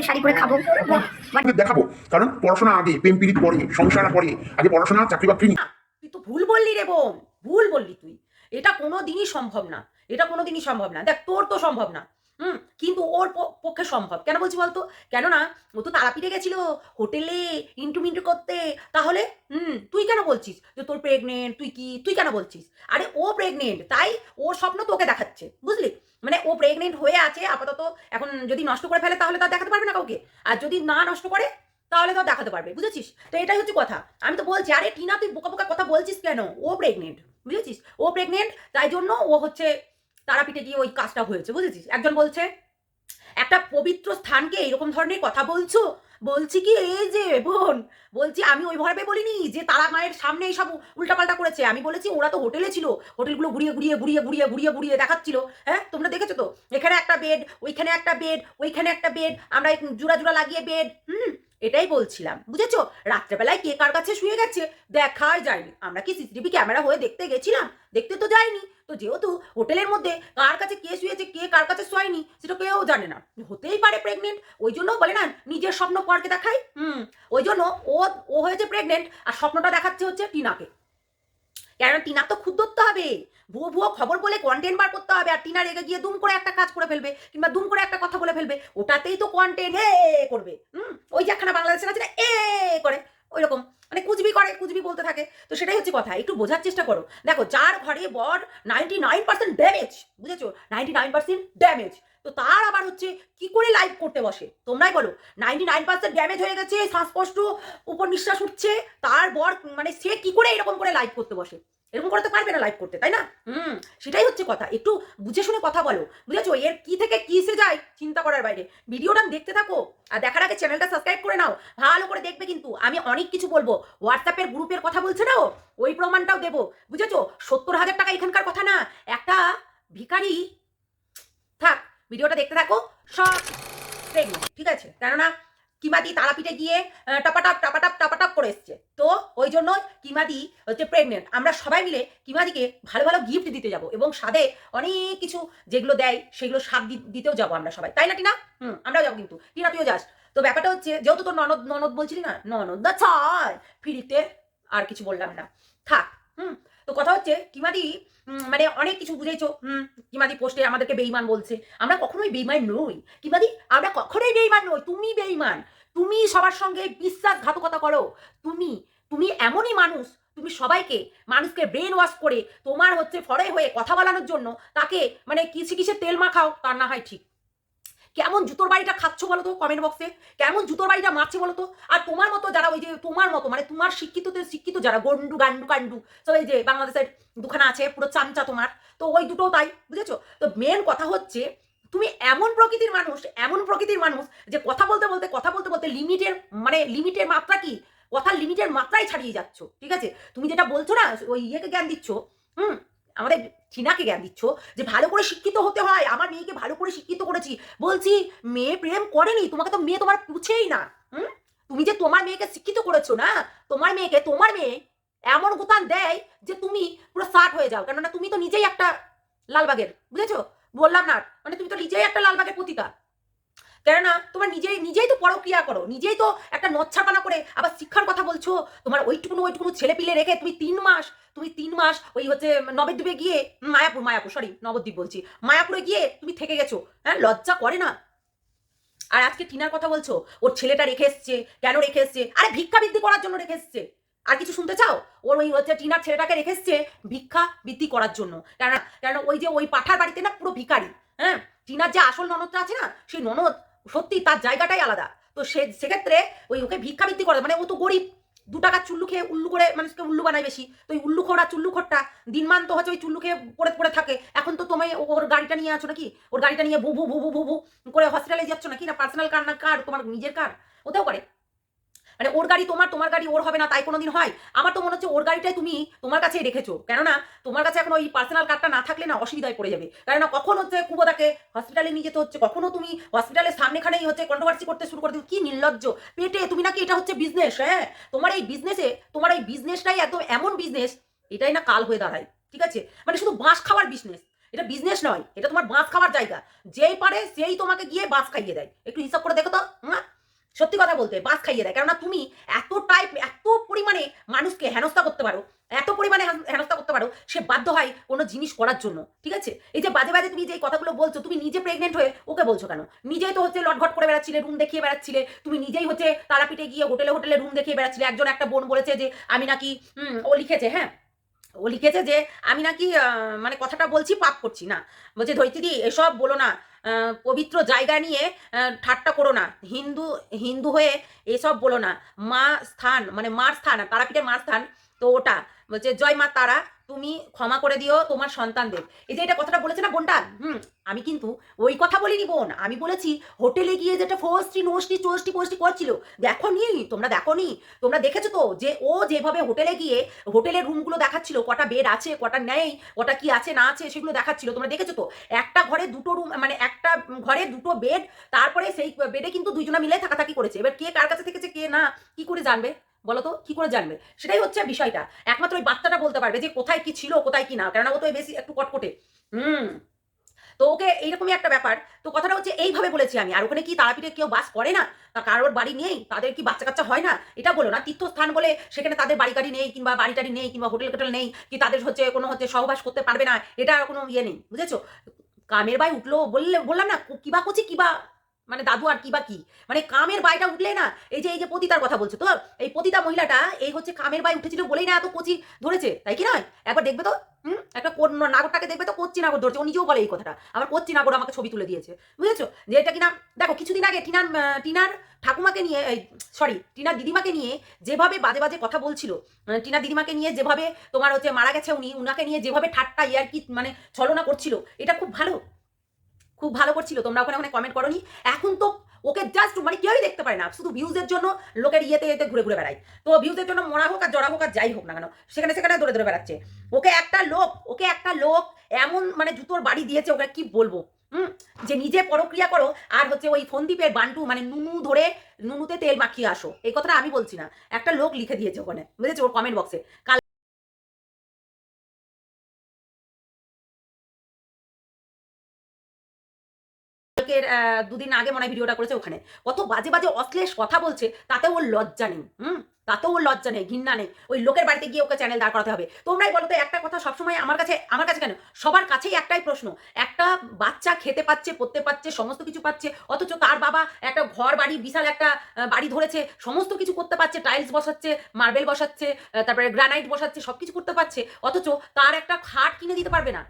করে শাড়ি পরে খাব। দেখাবো কারণ পড়াশোনা আগে প্রেম পিড়িত পরে সংসার পরে আগে পড়াশোনা চাকরি বাকরি না তুই তো ভুল বললি রে বোন ভুল বললি তুই। এটা কোনোদিনই সম্ভব না এটা কোনোদিনই সম্ভব না। দেখ তোর তো সম্ভব না। হুম, কিন্তু ওর পক্ষে সম্ভব। কেন বলছি বলতো? কেননা ও তো তারাপীঠে গেছিল, হোটেলে ইন্টু মিন্টু করতে। তাহলে, হুম, তুই কেন বলছিস যে তোর প্রেগনেন্ট তুই কি, তুই কেন বলছিস? আরে ও প্রেগনেন্ট তাই ওর স্বপ্ন তোকে দেখাচ্ছে, বুঝলি? মানে ও প্রেগনেন্ট হয়ে আছে, আপাতত এখন যদি নষ্ট করে ফেলে, তাহলে তার দেখাতে পারবে না কাউকে। আর যদি না নষ্ট করে, তাহলে তো দেখাতে পারবে, বুঝেছিস? তো এটাই হচ্ছে কথা। আমি তো বলছি, আরে টিনা, তুই বোকা বোকা কথা বলছিস কেন? ও প্রেগনেন্ট বুঝেছিস? ও প্রেগনেন্ট তাই জন্য ও হচ্ছে তারাপীঠে গিয়ে ওই কাজটা হয়েছে, বুঝেছিস? একজন বলছে, একটা পবিত্র স্থানকে এরকম ধরনের কথা বলছো? বলছি কি, এই যে বোন, বলছি আমি ওই ভাবে বলিনি যে তারা মায়ের সামনে এইসব উল্টাপাল্টা করেছে? আমি বলেছি ওরা তো হোটেলে ছিল, হোটেলগুলো ঘুরিয়ে ঘুরিয়ে ঘুরিয়ে ঘুরিয়ে ঘুরিয়ে ঘুরিয়ে দেখাচ্ছিল। হ্যাঁ তোমরা দেখেছ তো? এখানে একটা বেড, ওইখানে একটা বেড, ওইখানে একটা বেড, আমরা জোড়া জোড়া লাগিয়ে বেড, হুম? এটাই বলছিলাম। বুঝেছ? রাত্রেবেলায় কে কার কাছে শুয়ে গেছে? দেখার যায়নি। আমরা কি সিসিটিভি ক্যামেরা হয়ে দেখতে গেছিলাম? দেখতে তো যাইনি তো যেহেতু হোটেলের মধ্যে কার কাছে কে শুয়েছে, কে কার কাছে শোয়নি সেটা কেউ জানে না। হতেই পারে প্রেগনেন্ট ওই জন্য বলে না, নিজের স্বপ্ন পরকে দেখাই। হুম, ওই জন্য ও ও হয়েছে প্রেগনেন্ট আর স্বপ্নটা দেখাচ্ছে হচ্ছে টিনাকে। কেন টিনার তো খুদ ধরতে হবে? ভুয়ো ভুয়ো খবর বলে কন্টেন্ট বার করতে হবে আর টিনা রেগে গিয়ে দুম করে একটা কাজ করে ফেলবে কিংবা দুম করে একটা কথা বলে ফেলবে, ওটাতেই তো কন্টেন্ট এ করবে, হুম? ওই যে একখানা বাংলাদেশের আছে না, এ করে ওই রকম মানে কুচবি করে কুচবি বলতে থাকে। তো সেটাই হচ্ছে কথা, একটু বোঝার চেষ্টা করো। দেখো, যার ঘরে বর নাইনটি নাইন পার্সেন্ট ড্যামেজ বুঝেছ? নাইনটি নাইন পার্সেন্ট ড্যামেজ তো তার আবার হচ্ছে কি করে লাইভ করতে বসে? তোমরাই বলো। নাইনটি নাইন পার্সেন্ট ড্যামেজ হয়ে গেছে, শ্বাসকষ্ট উপর নিঃশ্বাস উঠছে, তার বর মানে সে কি করে এরকম করে লাইভ করতে বসে? এরকম করে তো পারবে না লাইভ করতে, তাই না? হুম, সেটাই হচ্ছে কথা। একটু বুঝে শুনে কথা বলো। বুঝেছ? এর কি থেকে কি সে যায়? চিন্তা করার বাইরে। ভিডিওটা দেখতে থাকো আর দেখার আগে চ্যানেলটা সাবস্ক্রাইব করে নাও। ভালো করে দেখবে কিন্তু। আমি অনেক কিছু বলব। হোয়াটসঅ্যাপের গ্রুপের কথা বলছে না ও ওই প্রমাণটাও দেবো। বুঝেছ? সত্তর হাজার টাকা এখানকার কথা না। একটা ভিখারি থাক ভিডিওটা দেখতে থাকো সব pregnant, ঠিক আছে? কেননা কিমাদি তারাপীঠে গিয়ে টাপাটাপ টাপাটাপ টাপাটাপ করে এসছে। তো ওই জন্য কিমাদি হচ্ছে প্রেগনেন্ট আমরা সবাই মিলে কিমাদিকে ভালো ভালো গিফট দিতে যাব এবং স্বাদে অনেক কিছু যেগুলো দেয় সেগুলো স্বাদ দিতেও যাব আমরা সবাই। তাই না টিনা? হুম আমরাও যাব কিন্তু। টিনা তুইও যাস। তো ব্যাপারটা হচ্ছে যেহেতু তোর ননদ ননদ বলছিলি না? ননদ না ছাই ফিরিতে আর কিছু বললাম না। থাক হুম। তো কথা হচ্ছে, কিমাদি মানে অনেক কিছু বুঝেছ, হুম, কিমাদি পোস্টে আমাদেরকে বেইমান বলছে। আমরা কখনোই বেইমান নই। কিমাদি, আমরা কখনোই বেইমান নই, তুমি বেইমান। তুমি সবার সঙ্গে বিশ্বাসঘাতকতা করো। তুমি তুমি এমনই মানুষ, তুমি সবাইকে, মানুষকে ব্রেন ওয়াশ করে তোমার হচ্ছে ফরে হয়ে কথা বলানোর জন্য তাকে মানে কিসে কিসে তেল মাখাও, তার না হয় ঠিক। কেমন জুতোর বাড়িটা খাচ্ছ বলো তো কমেন্ট বক্সে কেমন জুতোর বাড়িটা মারছে বলো তো? আর তোমার মতো যারা ওই যে তোমার মতো মানে তোমার শিক্ষিততে শিক্ষিত যারা, গন্ডু, গান্ডু, কান্ডু, তো এই যে বাংলাদেশের দুখানা আছে, পুরো চামচা তোমার, তো ওই দুটো তাই, বুঝেছ? তো মেন কথা হচ্ছে, তুমি এমন প্রকৃতির মানুষ, এমন প্রকৃতির মানুষ যে কথা বলতে বলতে, কথা বলতে বলতে লিমিটের মানে লিমিটের মাত্রা কি? কথার লিমিটের মাত্রাই ছাড়িয়ে যাচ্ছ, ঠিক আছে? তুমি যেটা বলছো না, ওই ইয়েকে জ্ঞান দিচ্ছ, হুম? আমাদের চীনাকে জ্ঞান দিচ্ছ যে ভালো করে শিক্ষিত হতে হয়, আমার মেয়েকে ভালো করে শিক্ষিত করেছি। বলছি, মেয়ে প্রেম করেনি, তোমাকে তো মেয়ে তোমার পুছেই না। হুম? তুমি যে তোমার মেয়েকে শিক্ষিত করেছ না, তোমার মেয়েকে, তোমার মেয়ে এমন গুতান দেয় যে তুমি পুরো সাট হয়ে যাও। কেননা তুমি তো নিজেই একটা লালবাগের, বুঝেছ? বললাম না মানে তুমি তো নিজেই একটা লালবাগের পতিতা। কেননা তোমার নিজেই নিজেই তো পরক্রিয়া করো, নিজেই তো একটা নচ্ছাপানা করে আবার শিক্ষার কথা বলছো, তোমার ওইটুকুনো ওইটুকুনো ছেলে পিলে রেখে তুমি তিন মাস, তুমি তিন মাস ওই হচ্ছে নবদ্বীপে গিয়ে মায়াপুর মায়াপুর সরি নবদ্বীপ বলছি, মায়াপুরে গিয়ে তুমি থেকে গেছো হ্যাঁ লজ্জা করে না? আর আজকে টিনার কথা বলছো, ওর ছেলেটা রেখে এসছে, কেন রেখে এসছে? আরে ভিক্ষা বৃদ্ধি করার জন্য রেখে এসছে। আর কিছু শুনতে চাও? ওর ওই হচ্ছে টিনার ছেলেটাকে রেখে এসছে ভিক্ষা বৃদ্ধি করার জন্য। কেন কেন ওই যে ওই পাঠার বাড়িতে না পুরো ভিখারি হ্যাঁ? টিনার যে আসল ননদটা আছে না, সেই ননদ সত্যি তার জায়গাটাই আলাদা তো সে সেক্ষেত্রে ওই ওকে ভিক্ষা বৃত্তি করে মানে ও তো গরিব দু টাকা চুল্লু খেয়ে উল্লু করে মানুষকে উল্লু বানায় বেশি তো ওই উল্লু খোড়া চুল্লু খোরটা দিনমান তো হচ্ছে ওই চুল্লু খেয়ে পড়ে পড়ে থাকে এখন তো তোমায় ওর গাড়িটা নিয়ে আছো নাকি ওর গাড়িটা নিয়ে ভু ভু ভু ভু ভু করে হসপিটালে যাচ্ছ নাকি না পার্সোনাল কার না কার তোমার নিজের কার ওতেও করে মানে ওর গাড়ি তোমার তোমার গাড়ি ওর হবে না, তাই কোনোদিন হয়? আমার তো মনে হচ্ছে ওর গাড়িটাই তুমি তোমার কাছেই রেখেছো। কেননা তোমার কাছে এখন ওই পার্সোনাল কারটা না থাকলে না অসুবিধায় পড়ে যাবে। কেননা কখন হচ্ছে কুবোদাকে হসপিটালে নিয়ে যেতে হচ্ছে? কখনো তুমি হসপিটালের সামনেখানেই হচ্ছে কন্ট্রোভার্সি করতে শুরু করে দিও কি নির্লজ্জ। পেটে তুমি নাকি এটা হচ্ছে বিজনেস হ্যাঁ? তোমার এই বিজনেসে তোমার এই বিজনেসটাই একদম এমন বিজনেস এটাই না কাল হয়ে দাঁড়ায়। ঠিক আছে? মানে শুধু বাঁশ খাওয়ার বিজনেস এটা বিজনেস নয়, এটা তোমার বাঁশ খাওয়ার জায়গা। যেই পারে সেই তোমাকে গিয়ে বাঁশ খাইয়ে দেয়। একটু হিসাব করে দেখো তো। হুম? সত্যি কথা বলতে বাস খাইয়ে দেয়। কেননা তুমি এতটাই এত পরিমাণে মানুষকে হেনস্থা করতে পারো, এত পরিমাণে হেনস্থা করতে পারো, সে বাধ্য হয় কোনো জিনিস করার জন্য, ঠিক আছে? এই যে বাজে বাজে তুমি যে কথাগুলো বলছো, তুমি নিজে প্রেগনেন্ট হয়ে ওকে বলছো কেন? নিজেই তো হচ্ছে লটঘট করে বেড়াচ্ছিলে রুম দেখিয়ে বেড়াচ্ছিলে, তুমি নিজেই হচ্ছে তারাপীঠে গিয়ে হোটেলে হোটেলে রুম দেখিয়ে বেড়াচ্ছিলে। একজন একটা বোন বলেছে যে, আমি নাকি ও লিখেছে হ্যাঁ? ও লিখেছে যে, আমি নাকি মানে কথাটা বলছি, পাপ করছি, না। বলছে ধৈতিদি এসব বলো না পবিত্র জায়গা নিয়ে ঠাট্টা করো না। হিন্দু হিন্দু হয়ে এসব বলো না। মা স্থান মানে মার স্থান তারাপীঠে মার স্থান তো ওটা। বলছে, জয় মা তারা, তুমি ক্ষমা করে দিও তোমার সন্তানদের। এই যে এটা কথাটা বলেছে না বোনটা হুম, আমি কিন্তু ওই কথা বলিনি বোন। আমি বলেছি, হোটেলে গিয়ে যেটা ফোস্টি নোস্টি চোস্টি পোস্টি করছিল, দেখো নি, তোমরা দেখো নি, তোমরা দেখেছ তো যে ও যেভাবে হোটেলে গিয়ে হোটেলের রুমগুলো দেখাচ্ছিল, কটা বেড আছে, কটা নেই, কটা কি আছে, না আছে, সেগুলো দেখাচ্ছিল, তোমরা দেখেছ তো? একটা ঘরে দুটো রুম মানে একটা ঘরে দুটো বেড, তারপরে সেই বেডে কিন্তু দুইজনা মিলে থাকাথাকি করেছে। এবার কে কার কাছে থেকেছে, কে না, কি করে জানবে? বলো তো কি করে জানবে? সেটাই হচ্ছে বিষয়টা। একমাত্র ওই বাচ্চাটা বলতে পারবে যে কোথায় কি ছিল, কোথায় কি না। কেননা ও তো বেশি একটু কটকটে। হুম। তো ওকে এইরকমই একটা ব্যাপার। তো কথাটা হচ্ছে এইভাবে বলেছি আমি। আর ওখানে কি তারাপীঠে কেউ বাস করে না? তা কারোর বাড়ি নেই? তাদের কি বাচ্চা কাচ্চা হয় না? এটা বলো না। তীর্থস্থান বলে সেখানে তাদের বাড়ি গাড়ি নেই কিংবা বাড়ি টাড়ি নেই কিংবা হোটেল টোটেল নেই কি তাদের হচ্ছে কোনো হচ্ছে সহবাস করতে পারবে না? এটা কোনো ইয়ে নেই। বুঝেছ? কামের বাই উঠল বললে, বললাম না কিবা কচি কিবা মানে দাদু আর কি বা কি? মানে কামের বাইটা উঠলে না, এই যে এই যে পতিতার কথা বলছো তো, এই পতিতা মহিলাটা, এই হচ্ছে কামের বাই উঠেছিল বলেই না এত কচি ধরেছে, তাই কি নয়? একবার দেখবে তো, হুম? একটা কোন নাগরটাকে দেখবে তো কচ্ছি নাগর ধরছে, ও নিজেও বলে এই কথাটা, আবার কচ্ছি নাগর আমাকে ছবি তুলে দিয়েছে, বুঝেছ? যে এটা কিনা, দেখো, কিছুদিন আগে টিনার টিনার ঠাকুমাকে নিয়ে, এই সরি টিনার দিদিমাকে নিয়ে যেভাবে বাজে বাজে কথা বলছিল টিনার দিদিমাকে নিয়ে যেভাবে তোমার হচ্ছে মারা গেছে উনি, উনাকে নিয়ে যেভাবে ঠাট্টা ইয়ার কি মানে ছলনা করছিল, এটা খুব ভালো। খুব ভালো করছিল, তোমরা ওখানে ওখানে কমেন্ট করনি। এখন তো ওকে জাস্ট মানে কেউই দেখতে পারে না, শুধু ভিউজের জন্য লোকের ইয়েতে ইয়েতে ঘুরে ঘুরে বেড়ায়। তো ভিউজের জন্য মরা হোক আর জড়া হোক আর যাই হোক না কেন, সেখানে সেখানে ধরে দৌড়ে বেড়াচ্ছে। ওকে একটা লোক, ওকে একটা লোক এমন মানে জুতোর বাড়ি দিয়েছে, ওকে কি বলব? হুম? যে নিজে পরক্রিয়া করো, আর হচ্ছে ওই ফন্দীপের বান্টু মানে নুনু ধরে নুনুতে তেল মাখিয়ে আসো। এই কথাটা আমি বলছি না, একটা লোক লিখে দিয়েছে ওখানে, বুঝেছ? ওর কমেন্ট বক্সে কাল দুদিন আগে মনে ভিডিওটা করেছে ওখানে। কত বাজে বাজে অশ্লেষ কথা বলছে তাতে ওর লজ্জা নেই, হুম? তাতেও ওর লজ্জা নেই, ঘৃণা নেই। ওই লোকের বাড়িতে গিয়ে ওকে চ্যানেল দাঁড় করাতে হবে। তোমরাই বলো তো, একটা কথা সবসময় আমার কাছে আমার কাছে কেন? সবার কাছেই একটাই প্রশ্ন। একটা বাচ্চা খেতে পাচ্ছে, পড়তে পাচ্ছে, সমস্ত কিছু পাচ্ছে, অথচ তার বাবা একটা ঘর বাড়ি, বিশাল একটা বাড়ি ধরেছে, সমস্ত কিছু করতে পারছে টাইলস বসাচ্ছে মার্বেল বসাচ্ছে তারপরে গ্রানাইট বসাচ্ছে সব কিছু করতে পারছে, অথচ তার একটা খাট কিনে দিতে পারবে না।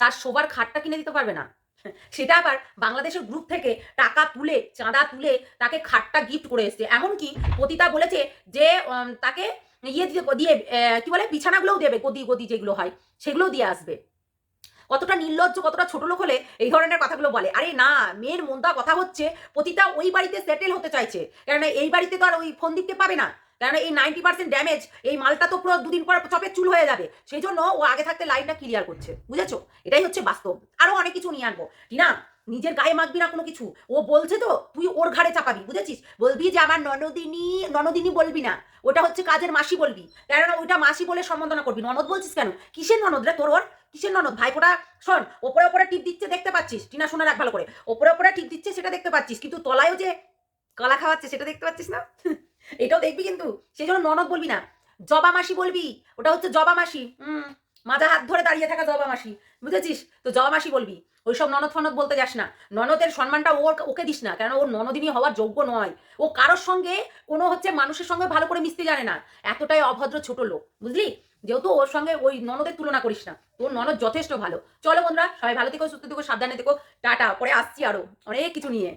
তার শোবার খাটটা কিনে দিতে পারবে না। সেটা আবার বাংলাদেশের গ্রুপ থেকে টাকা তুলে, চাঁদা তুলে তাকে খাটটা গিফট করে এসছে। এমনকি পতিতা বলেছে যে তাকে ইয়ে দিয়ে দিয়ে কি বলে, বিছানাগুলোও দেবে, গদি গদি যেগুলো হয় সেগুলোও দিয়ে আসবে। কতটা নির্লজ্জ, কতটা ছোট লোক হলে এই ধরনের কথাগুলো বলে। আরে না, মেয়ের মন্দা কথা হচ্ছে, পতিতা ওই বাড়িতে সেটেল হতে চাইছে। কেননা এই বাড়িতে তো আর ওই ফন্দীপকে পাবে না। কেননা এই নাইনটি পার্সেন্ট ড্যামেজ এই মালটা তো পুরো দুদিন পর চপের চুল হয়ে যাবে। সেই জন্য ও আগে থাকতে লাইনটা ক্লিয়ার করছে, বুঝেছ? এটাই হচ্ছে বাস্তব। আরও অনেক কিছু নিয়ে আনব। টিনা, নিজের গায়ে মাখবি না কোনো কিছু? ও বলছে তো, তুই ওর ঘাড়ে চাপাবি, বুঝেছিস? বলবি যে আমার ননদিনী ননদিনী বলবি না, ওটা হচ্ছে কাজের মাসি বলবি। কেননা ওইটা মাসি বলে সম্বোধনা করবি। ননদ বলছিস কেন? কিসের ননদ রে তোর ওর? কিসের ননদ? ভাইপোটা শোন, ওপরে ওপরে টিপ দিচ্ছে দেখতে পাচ্ছিস? টিনা, শুনে রাখ ভালো করে। ওপরে ওপরে টিপ দিচ্ছে সেটা দেখতে পাচ্ছিস, কিন্তু তলায়ও যে কলা খাওয়াচ্ছে সেটা দেখতে পাচ্ছিস না? এটাও দেখবি কিন্তু, সেই জন্য ননদ বলবি না, জবা মাসি বলবি, ওটা হচ্ছে জবা মাসি, হুম মাজা হাত ধরে দাঁড়িয়ে থাকা জবা মাসি, বুঝেছিস? তো জবা মাসি বলবি, ওইসব ননদ ফনদ বলতে যাস না, ননদের সম্মানটা ওর ওকে দিস না কেন ওর ননদিনী হওয়ার যোগ্য নয়, ও কারোর সঙ্গে কোনো হচ্ছে মানুষের সঙ্গে ভালো করে মিশতে জানে না, এতটাই অভদ্র ছোট লোক, বুঝলি? যেহেতু ওর সঙ্গে ওই ননদের তুলনা করিস না, তোর ননদ যথেষ্ট ভালো, চলো বন্ধুরা, সবাই ভালো থেকো, সুস্থ থেকো, সাবধানে থেকো, টাটা, পরে আসছি আরও, অনেক কিছু নিয়ে।